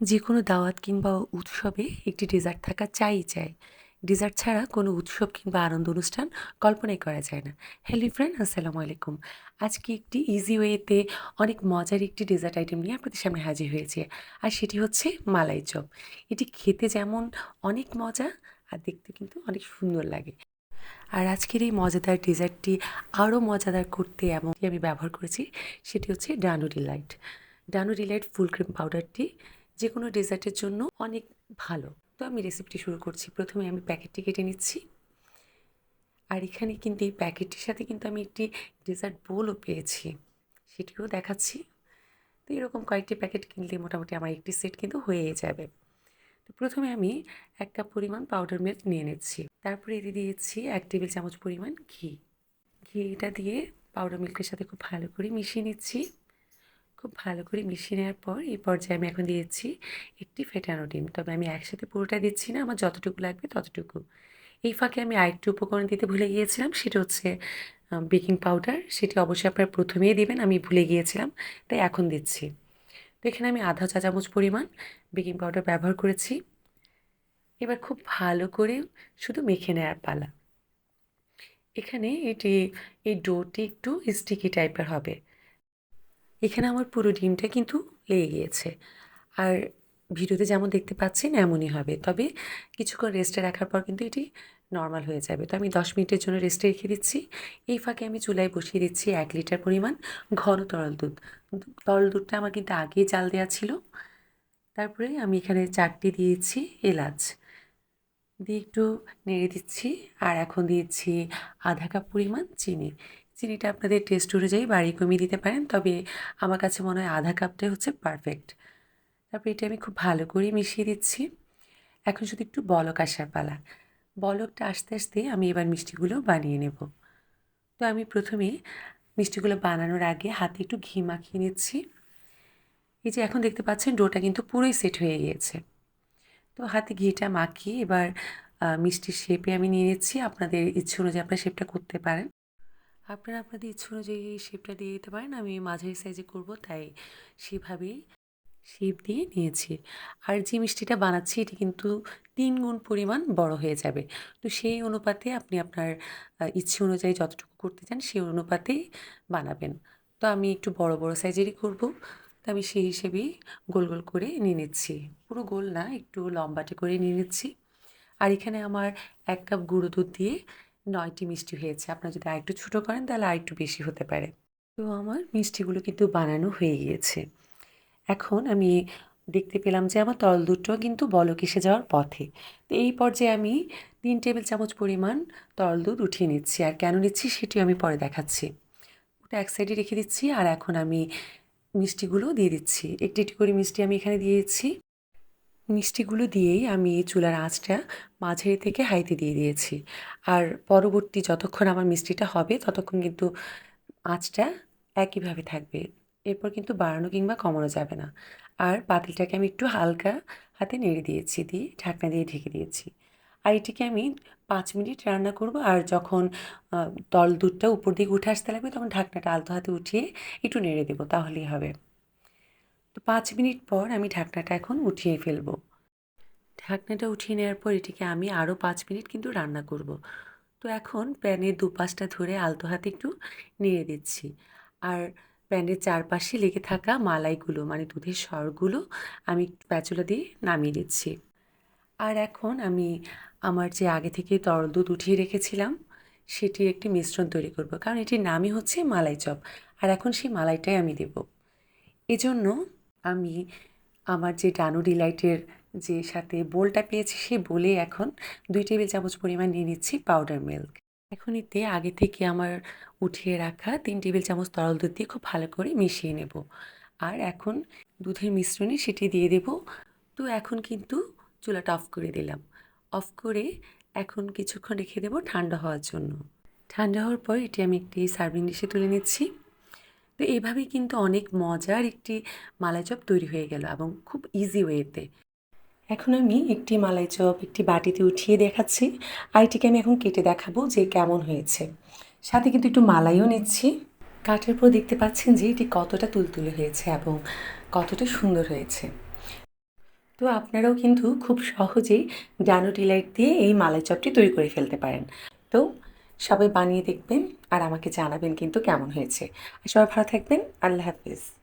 যে কোনো দাওয়াত কিংবা উৎসবে একটি ডেজার্ট থাকা চাই চাই। ডেজার্ট ছাড়া কোনো উৎসব কিংবা আনন্দ অনুষ্ঠান কল্পনাই করা যায় না। হ্যালো ফ্রেন্ড আসসালামু আলাইকুম। আজকে একটি ইজি ওয়েতে অনেক মজার একটি ডেজার্ট আইটেম নিয়ে আপনাদের সামনে হাজির হয়েছে আর সেটি হচ্ছে মালাই চপ। এটি খেতে যেমন অনেক মজা আর দেখতে কিন্তু অনেক সুন্দর লাগে। আর আজকের এই মজাদার ডেজার্টটি আরও মজাদার করতে এমনকি আমি ব্যবহার করেছি সেটি হচ্ছে Dano delight Dano delight full cream পাউডারটি যে কোনো ডেজার্টের জন্য অনেক ভালো। তো আমি রেসিপিটি শুরু করছি। প্রথমে আমি প্যাকেটটি কেটে নিচ্ছি। আর এখানে কিন্তু এই প্যাকেটটির সাথে কিন্তু আমি একটি ডেজার্ট বোলও পেয়েছি। সেটিও দেখাচ্ছি। তো এরকম কয়েকটি প্যাকেট কিনলে মোটামুটি আমার একটি সেট কিন্তু হয়ে যাবে। তো প্রথমে আমি এক কাপ পরিমাণ পাউডার মিল্ক নিয়ে নিচ্ছি। তারপরে এতে দিয়েছি এক টেবিল চামচ পরিমাণ ঘি। ঘিটা দিয়ে পাউডার মিল্কের সাথে খুব ভালো করে মিশিয়ে নিচ্ছি। খুব ভালো করে মিশিয়ে নেওয়ার পর এই পর্যায়ে আমি এখন দিয়েছি একটি ফেটানো ডিম। তবে আমি একসাথে পুরোটা দিচ্ছি না, আমার যতটুকু লাগবে ততটুকু। এই ফাঁকে আমি আরেকটি উপকরণ দিতে ভুলে গিয়েছিলাম, সেটা হচ্ছে বেকিং পাউডার। সেটি অবশ্যই আপনারা প্রথমেই দেবেন, আমি ভুলে গিয়েছিলাম, তাই এখন দিচ্ছি। তো এখানে আমি আধা চা চামচ পরিমাণ বেকিং পাউডার ব্যবহার করেছি। এবার খুব ভালো করে শুধু মেখে নেওয়ার পালা। এখানে এটি, এই ডোটি একটু স্টিকি টাইপের হবে। এখানে আমার পুরো ডিমটা কিন্তু লেগে গিয়েছে। আর ভিডিওতে যেমন দেখতে পাচ্ছেন, এমনই হবে। তবে কিছুক্ষণ রেস্টে রাখার পর কিন্তু এটি নর্মাল হয়ে যাবে। তো আমি দশ মিনিটের জন্য রেস্টে রেখে দিচ্ছি। এই ফাঁকে আমি চুলায় বসিয়ে দিচ্ছি এক লিটার পরিমাণ ঘন তরল দুধ। তরল দুধটা আমার কিন্তু আগেই জাল দেওয়া ছিল। তারপরে আমি এখানে চারটি দিয়েছি এলাচ। দিয়ে একটু নেড়ে দিচ্ছি। আর এখন দিয়েছি আধা কাপ পরিমাণ চিনি। চিনিটা আপনাদের টেস্ট অনুযায়ী বাড়ি কমিয়ে দিতে পারেন, তবে আমার কাছে মনে হয় আধা কাপটাই হচ্ছে পারফেক্ট তারপরে এটা আমি খুব ভালো করে মিশিয়ে দিচ্ছি। এখন শুধু একটু বলক আসার পালা। বলকটা আস্তে আস্তে আমি এবার মিষ্টিগুলো বানিয়ে নেব। তো আমি প্রথমে মিষ্টিগুলো বানানোর আগে হাতে একটু ঘি মাখিয়ে নিচ্ছি। এই যে এখন দেখতে পাচ্ছেন ডোটা কিন্তু পুরোই সেট হয়ে গিয়েছে। তো হাতে ঘিটা মাখিয়ে এবার মিষ্টির শেপে আমি নিয়ে নিচ্ছি। আপনাদের ইচ্ছে অনুযায়ী আপনারা শেপটা করতে পারেন। আপনারা আপনাদের ইচ্ছে অনুযায়ী শেপটা দিয়ে দিতে পারেন, আমি মাঝারি সাইজে করব, তাই সেভাবেই শেপ দিয়ে নিয়েছি। আর যে মিষ্টিটা বানাচ্ছি, এটি কিন্তু তিন গুণ পরিমাণ বড় হয়ে যাবে। তো সেই অনুপাতে আপনি আপনার ইচ্ছে অনুযায়ী যতটুকু করতে চান, সেই অনুপাতেই বানাবেন। তো আমি একটু বড় বড় সাইজেরই করব। তো আমি সেই হিসেবেই গোল গোল করে নিয়ে নিচ্ছি। পুরো গোল না, একটু লম্বাটে করে নিয়ে নিচ্ছি। আর এখানে আমার এক কাপ গুঁড়ো দুধ দিয়ে নয়টি মিষ্টি হয়েছে। আপনারা যদি আরেকটু ছোটো করেন, তাহলে আরেকটু বেশি হতে পারে। তো আমার মিষ্টিগুলো কিন্তু বানানো হয়ে গিয়েছে। এখন আমি দেখতে পেলাম যে আমার তরল দুধটাও কিন্তু বলক এসে যাওয়ার পথে। তো এই পর্যায়ে আমি তিন টেবিল চামচ পরিমাণ তরল দুধ উঠিয়ে নিচ্ছি। আর কেন নিচ্ছি সেটিও আমি পরে দেখাচ্ছি। ওটা এক সাইডে রেখে দিচ্ছি, আর এখন আমি মিষ্টিগুলো দিয়ে দিচ্ছি। একটি একটি করে মিষ্টি আমি এখানে দিয়ে দিচ্ছি। মিষ্টিগুলো দিয়েই আমি এই চুলার আঁচটা মাঝারি থেকে হাইতে দিয়ে দিয়েছি। আর পরবর্তী যতক্ষণ আমার মিষ্টিটা হবে, ততক্ষণ কিন্তু আঁচটা একইভাবে থাকবে। এরপর কিন্তু বাড়ানো কিংবা কমানো যাবে না। আর পাতিলটাকে আমি একটু হালকা হাতে নেড়ে দিয়েছি, দিয়ে ঢাকনা দিয়ে ঢেকে দিয়েছি। আর এটিকে আমি পাঁচ মিনিট রান্না করব, আর যখন তল দুধটা উপর দিকে উঠে আসতে লাগবে, তখন ঢাকনাটা আলতো হাতে উঠিয়ে একটু নেড়ে দেবো, তাহলেই হবে। তো পাঁচ মিনিট পর আমি ঢাকনাটা এখন উঠিয়ে ফেলব। ঢাকনাটা উঠিয়ে নেওয়ার পর এটিকে আমি আরও পাঁচ মিনিট কিন্তু রান্না করব। তো এখন প্যানের দুপাশটা ধরে আলতো হাতে একটু নেড়ে দিচ্ছি। আর প্যানের চারপাশে লেগে থাকা মালাইগুলো মানে দুধের স্বরগুলো আমি প্যাচুলা দিয়ে নামিয়ে দিচ্ছি আর এখন আমি আমার যে আগে থেকে তরল দুধ উঠিয়ে রেখেছিলাম সেটির একটি মিশ্রণ তৈরি করব। কারণ এটির নামই হচ্ছে মালাই চপ। আর এখন সেই মালাইটাই আমি দেব। এজন্য আমি আমার যে ডানু ডিলাইটের যে সাথে বোলটা পেয়েছি সেই বলে এখন দুই টেবিল চামচ পরিমাণ নিয়ে নিচ্ছি পাউডার মিল্ক। এখন এতে আগে থেকে আমার উঠিয়ে রাখা তিন টেবিল চামচ তরল দুধ দিয়ে খুব ভালো করে মিশিয়ে নেব। আর এখন দুধের মিশ্রণে সেটি দিয়ে দেব। তো এখন কিন্তু চুলাটা অফ করে দিলাম। অফ করে এখন কিছুক্ষণ রেখে দেবো ঠান্ডা হওয়ার জন্য। ঠান্ডা হওয়ার পর এটি আমি একটি সার্ভিং ডিশে তুলে নিচ্ছি। তো এভাবেই কিন্তু অনেক মজার একটি মালাই চপ তৈরি হয়ে গেল এবং খুব ইজি ওয়েতে এখন আমি একটি মালাই চপ একটি বাটিতে উঠিয়ে দেখাচ্ছি। আর এটিকে আমি এখন কেটে দেখাবো যে কেমন হয়েছে। সাথে কিন্তু একটু মালাইও নিচ্ছি। কাঠের পর দেখতে পাচ্ছেন যে এটি কতটা তুলতুলে হয়েছে এবং কতটা সুন্দর হয়েছে। তো আপনারাও কিন্তু খুব সহজেই ডানো ডিলাইট দিয়ে এই মালাই চপটি তৈরি করে ফেলতে পারেন। তো সবাই বানিয়ে দেখবেন আর আমাকে জানাবেন কিন্তু কেমন হয়েছে। সবাই ভালো থাকবেন। আল্লাহ হাফিজ।